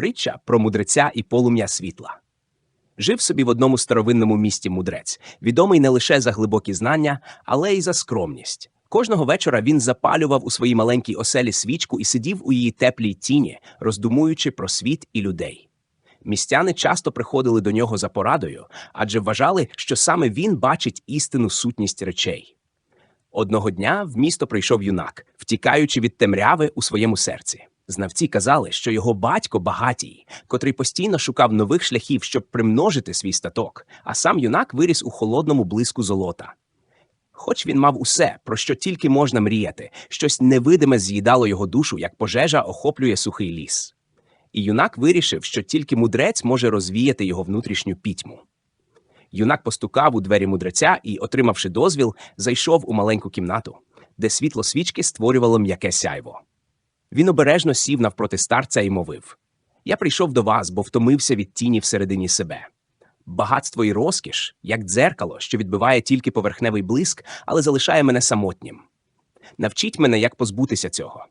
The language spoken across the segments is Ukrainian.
Притча про мудреця і полум'я світла. Жив собі в одному старовинному місті мудрець, відомий не лише за глибокі знання, але й за скромність. Кожного вечора він запалював у своїй маленькій оселі свічку і сидів у її теплій тіні, роздумуючи про світ і людей. Містяни часто приходили до нього за порадою, адже вважали, що саме він бачить істинну сутність речей. Одного дня в місто прийшов юнак, втікаючи від темряви у своєму серці. Знавці казали, що його батько багатій, котрий постійно шукав нових шляхів, щоб примножити свій статок, а сам юнак виріс у холодному блиску золота. Хоч він мав усе, про що тільки можна мріяти, щось невидиме з'їдало його душу, як пожежа охоплює сухий ліс. І юнак вирішив, що тільки мудрець може розвіяти його внутрішню пітьму. Юнак постукав у двері мудреця і, отримавши дозвіл, зайшов у маленьку кімнату, де світло свічки створювало м'яке сяйво. Він обережно сів навпроти старця і мовив: Я прийшов до вас, бо втомився від тіні всередині себе. Багатство і розкіш, як дзеркало, що відбиває тільки поверхневий блиск, але залишає мене самотнім. Навчіть мене, як позбутися цього.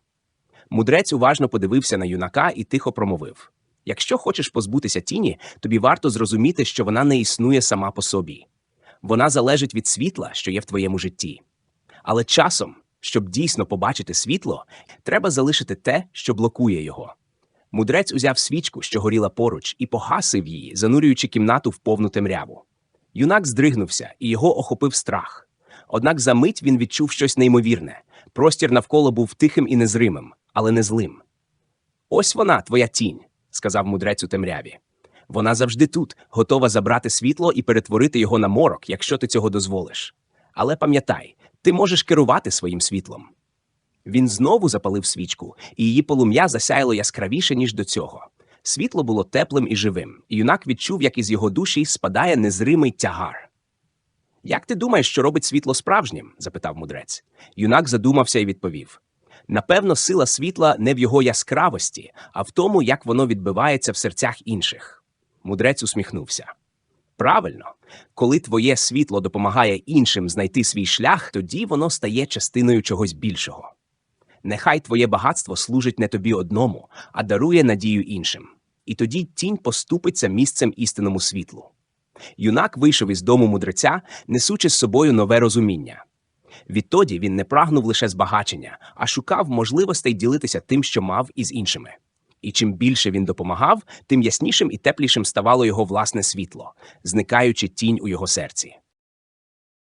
Мудрець уважно подивився на юнака і тихо промовив: Якщо хочеш позбутися тіні, тобі варто зрозуміти, що вона не існує сама по собі. Вона залежить від світла, що є в твоєму житті. Але часом, щоб дійсно побачити світло, треба залишити те, що блокує його. Мудрець узяв свічку, що горіла поруч, і погасив її, занурюючи кімнату в повну темряву. Юнак здригнувся, і його охопив страх. Однак за мить він відчув щось неймовірне. Простір навколо був тихим і незримим, але не злим. Ось вона, твоя тінь, сказав мудрець у темряві. Вона завжди тут, готова забрати світло і перетворити його на морок, якщо ти цього дозволиш. Але пам'ятай, ти можеш керувати своїм світлом. Він знову запалив свічку, і її полум'я засяяло яскравіше, ніж до цього. Світло було теплим і живим, і юнак відчув, як із його душі спадає незримий тягар. Як ти думаєш, що робить світло справжнім? запитав мудрець. Юнак задумався і відповів: Напевно, сила світла не в його яскравості, а в тому, як воно відбивається в серцях інших. Мудрець усміхнувся. Правильно, коли твоє світло допомагає іншим знайти свій шлях, тоді воно стає частиною чогось більшого. Нехай твоє багатство служить не тобі одному, а дарує надію іншим. І тоді тінь поступиться місцем істинному світлу. Юнак вийшов із дому мудреця, несучи з собою нове розуміння. Відтоді він не прагнув лише збагачення, а шукав можливостей ділитися тим, що мав із іншими. І чим більше він допомагав, тим яснішим і теплішим ставало його власне світло, зникаючи тінь у його серці.